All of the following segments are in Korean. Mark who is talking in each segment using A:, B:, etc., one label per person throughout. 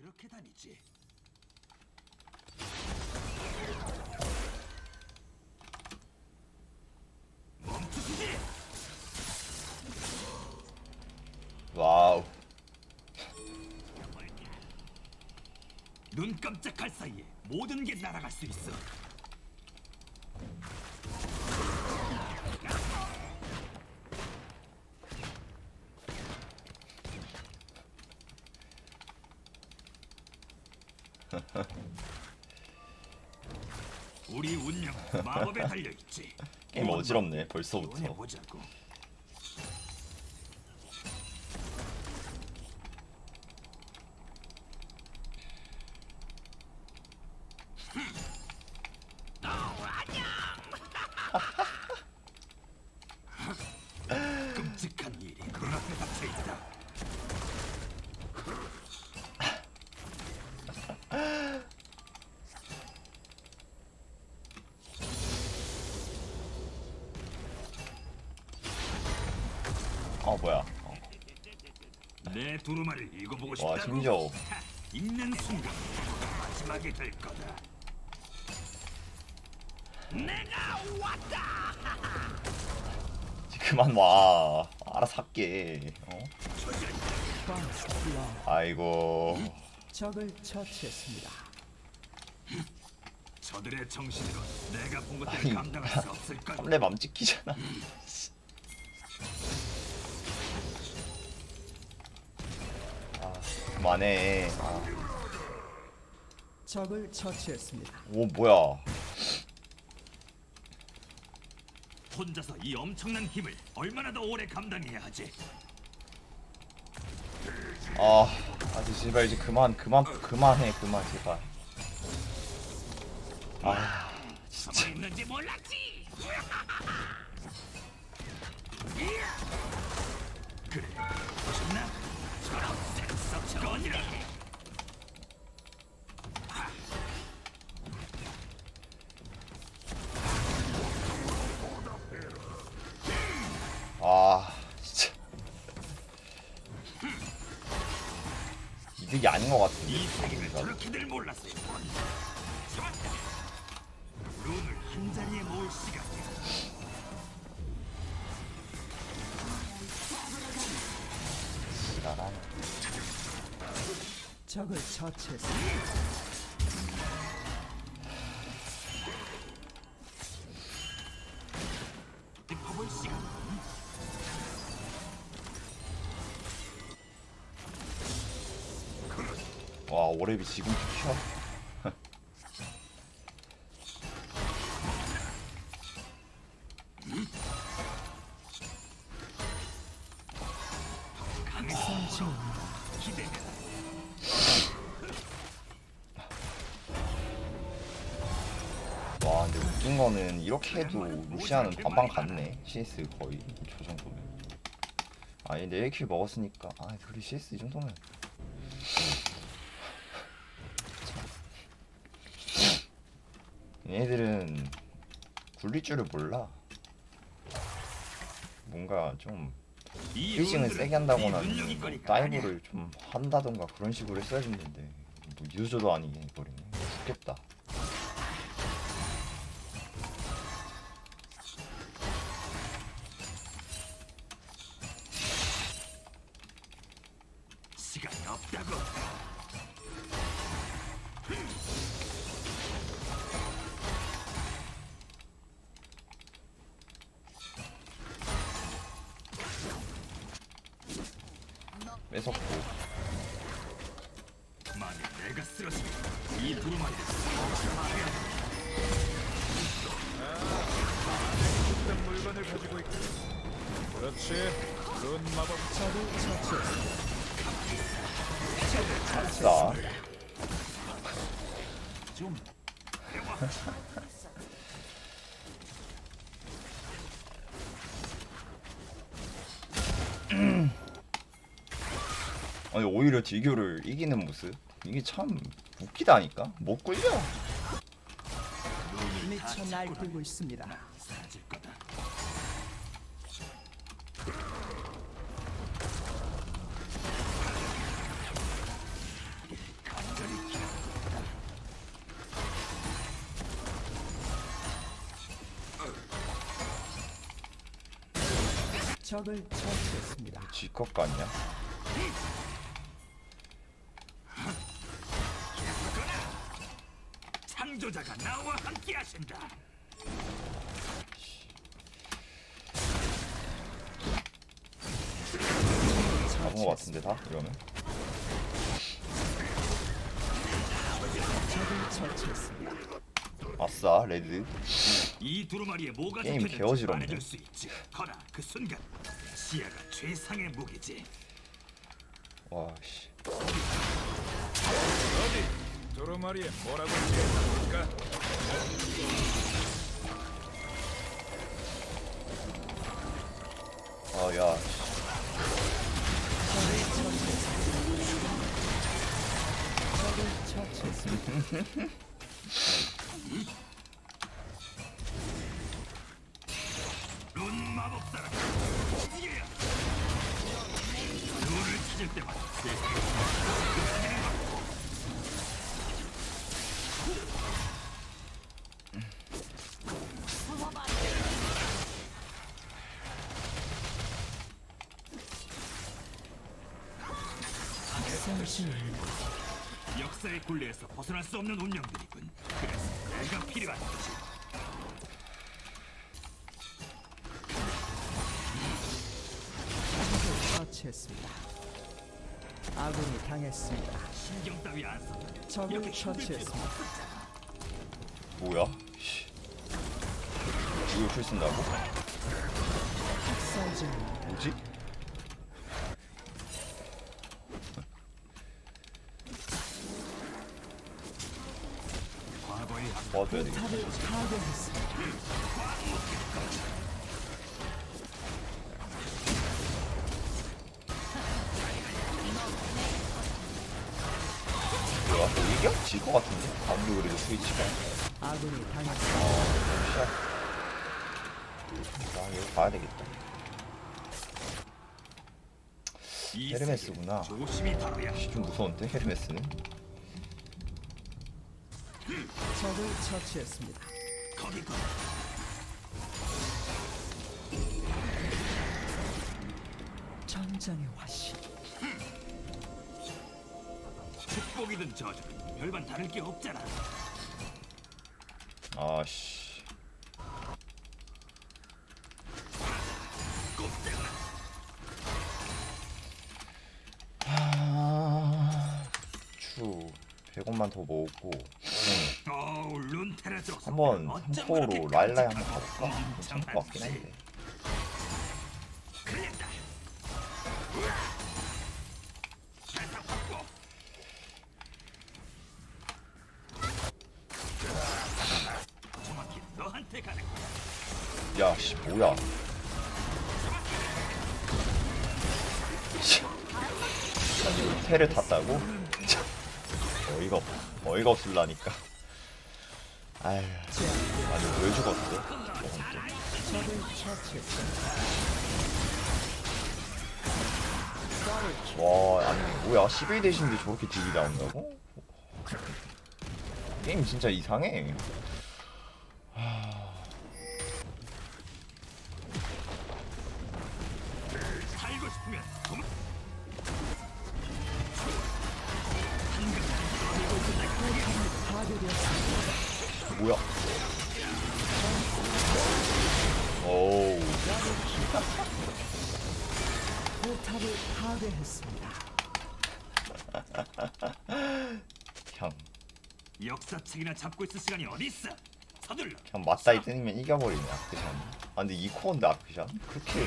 A: 그렇게 다니지.
B: 와우
A: 눈 깜짝할 사이에 모든 게 날아갈 수 있어. 우리 운명 마법에 달려 있지.
B: 게임 어지럽네 벌써부터
A: 보자고. 끔찍한 일이 눈앞에 닥쳐 있다.
B: 아 뭐야 어.
A: 내 두루마리를 읽어보고 싶다고.
B: 와 심지어
A: 하, 읽는 순간 마지막이 될 거다. 내가 왔다.
B: 그만 와 알아서 할게 어? 아이고
C: 적을 처치했습니다.
A: 저들의 정신으로 내가 본 것들을
B: 아니.
A: 감당할 수 없을 거다.
B: 3렙 맘 찍히잖아 그만해 아,
C: 적을 처치했습니다.
B: 오 뭐야
A: 혼자서 이 엄청난 힘을 얼마나 더 오래 감당해야 하지?
B: 아 아주 제발 이제 그만 그만 그만해 그만 제발 아
A: 가만히 있는지 몰랐지. 그래,
B: 이득이 아닌 것 같은데
A: 이 세계를 저렇게들 몰랐어요. 룬을 한 자리에 모을 시간이야.
C: 적을 처치했습니다.
B: 지금. 튀어 와 근데 웃긴 거는 이렇게 해도 루시아는 반반 갔네. CS 거의 저 정도면. 아니 내 1킬 먹었으니까. 아 둘이 CS 이 정도면 얘네들은 굴릴 줄을 몰라. 뭔가 좀
A: 룬들은
B: 세게 한다거나 다이브를 좀 한다던가 그런 식으로 했어야 했는데 뭐 유저도 아니게 해버리네. 죽겠다
D: 어떤 물건을 가지고. 있고 그렇지. 룬 마법
C: 적을 처치했습니다.
B: 오히려 디교를 이기는 모습 이게 참 웃기다니까 못 굴려
C: 미쳐 날뛰고 있습니다. 적을 처치했습니다.
B: 지컷 같냐?
A: 창조자가 나와 함께 하신다.
B: 잡은 거 같은데 다 이러면
C: 적을 처치했습니다.
B: 아싸 레드
A: 이 두루마리에 뭐가
B: 게임
A: 적혀있는지
B: 개어지럽네.
A: 말해줄 수 있지. 허나 그 순간 시야가 최상의 무기지.
B: 와씨
D: 어디 두루마리에 뭐라고 쓰여있나 볼까?
B: 아야
A: 역사의 굴레에서 벗어날 수 없는 운명들이군. 그래서 내가 필요한 거지.
C: 처치했습니다. 아군이 당했습니다.
A: 신경 따위 안 써.
C: 적을 처치했습니다.
B: 뭐야? 씨. 이걸 풀 쓴다고?
C: 학살.
B: 뭐지? 도와줘야 되겠다. 뭐야? 너 이겨? 질것 같은데? 아무리 그래도 스위치가
C: 아군이 당했습니다.
B: 시작 아 이거 봐야 되겠다
A: 이
B: 헤르메스구나.
A: 조심히
B: 좀 무서운데 헤르메스는?
C: 적을 처치했습니다.
A: 거기 거.
C: 전장의 화신.
A: 축복이든 저주든 별반 다를 게 없잖아.
B: 아씨
A: 꼼짝마.
B: 아... 추 100원만 더 모으고. 한번 3포로 라일라이 한번 가볼까? 괜찮을 것 같긴 한데. 야씨 뭐야 씨. 아니 테를 탔다고? 참, 어이가 없 어이가 없을라니까 아니 왜 죽었어? 와 아니 뭐야 11 대신데 저렇게 딜이 나온다고? 게임 진짜 이상해 뭐야 오우
C: 포탑을 파괴했습니다.
B: 그냥
A: 역사책이나 잡고 있을 시간이 어디 있어? 서둘러.
B: 그냥 맞다이 뜨면 이겨버리네 아크샨 아 근데 이 코어인데 아크샨? 그렇게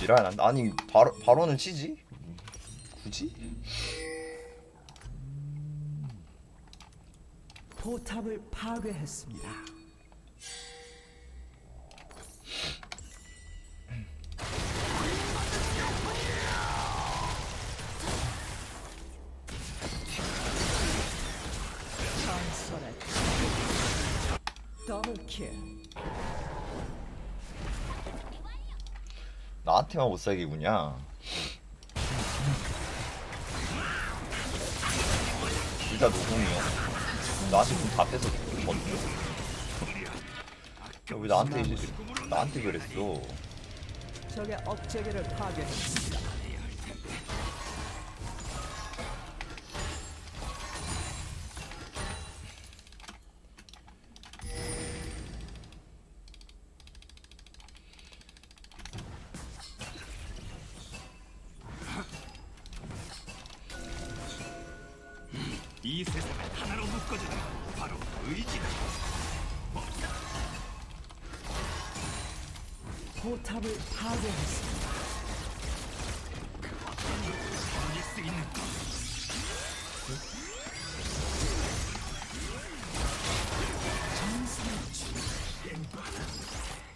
B: 지랄 아니 바로 바로는 치지 굳이?
C: 포탑을 파괴했습니다. 전설의 더블 킬.
B: 나한테만 못 살게 구냐? 둘다 노공이요. 나한테 좀다 뺏어 줬는데 왜 나한테 나한테 그랬어?
C: 적의 억제기를 파괴했습니다. 포탑을 파괴했습니다.
A: 있는 것.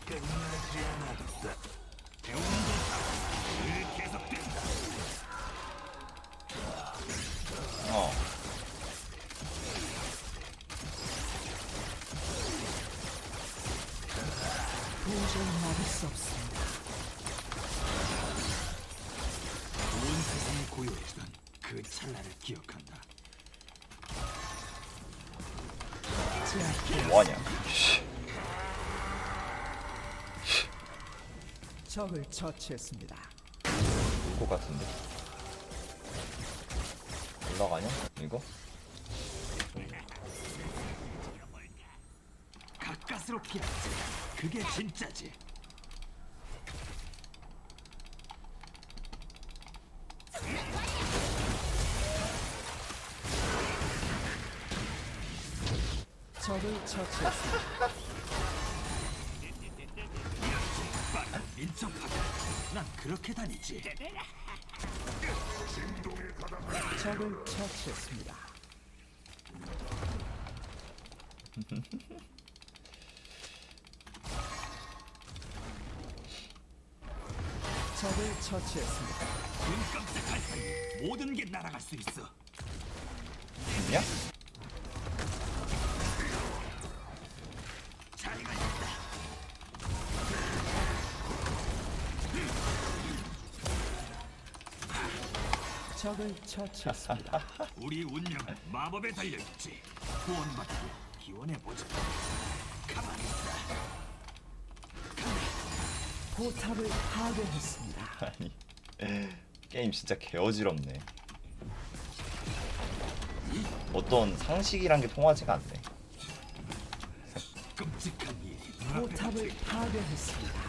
A: 끝나지 않았다.
C: 도저히 막을 수 없습니다.
A: 온 세상이 고요해지던 그 찰나를 기억한다.
C: 제압
B: 뭐하냐 씨.
C: 적을 처치했습니다.
B: 것 같은데 올라가냐 이거
A: 가까스로 피하지. 그게 진짜지.
C: 적을 처치했습니다.
A: 빠른 민첩하게. 난 그렇게 다니지.
C: 적을 처치했습니다. 적을 처치했습니다.
A: 눈 깜짝할 사이 모든 게 날아갈 수 있어.
B: 있냐
A: 자리가 있다.
C: 적을 처치했습니다.
A: 우리 운명은 마법에 달려 있지. 구원받고 기원해 보자. 가만히
C: 포탑을 파괴했습니다.
B: 아니 게임 진짜 개어지럽네 어떤 상식이란 게 통하지가 않네
A: 끔찍한 일이
C: 포탑을 파괴했습니다.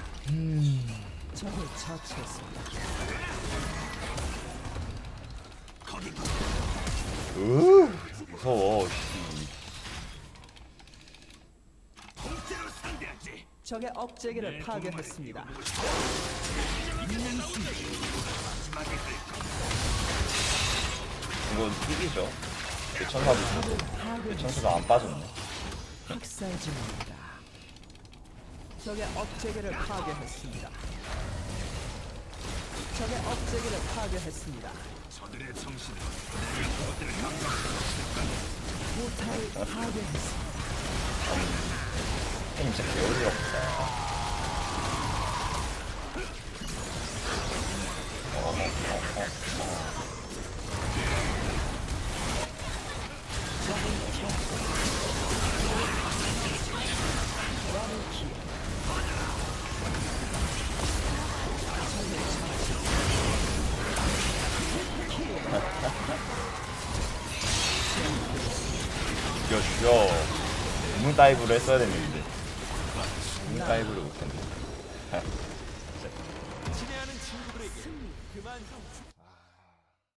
C: 적을 처치했습니다.
A: 거기
B: 으 무서워 씨.
A: 통째로 상대하지.
C: 적의 억제기를 파괴했습니다.
A: 있는 순간 마지막에 할
B: 이거 픽이죠 대천사도 있고 대천사도 안 빠졌네
C: 학살 중입니다. 적의 억제기를 파괴했습니다. 적의 억제기를 파괴했습니다.
A: 저들의 정신은 내가 그것들을 감당.
C: 포탑을 파괴했습니다.
B: 게임 진짜 개어지럽다 어머 어머 어. 죽여 죽여 우물 다이브를 했어야 됐는데 우물 다 이브를 못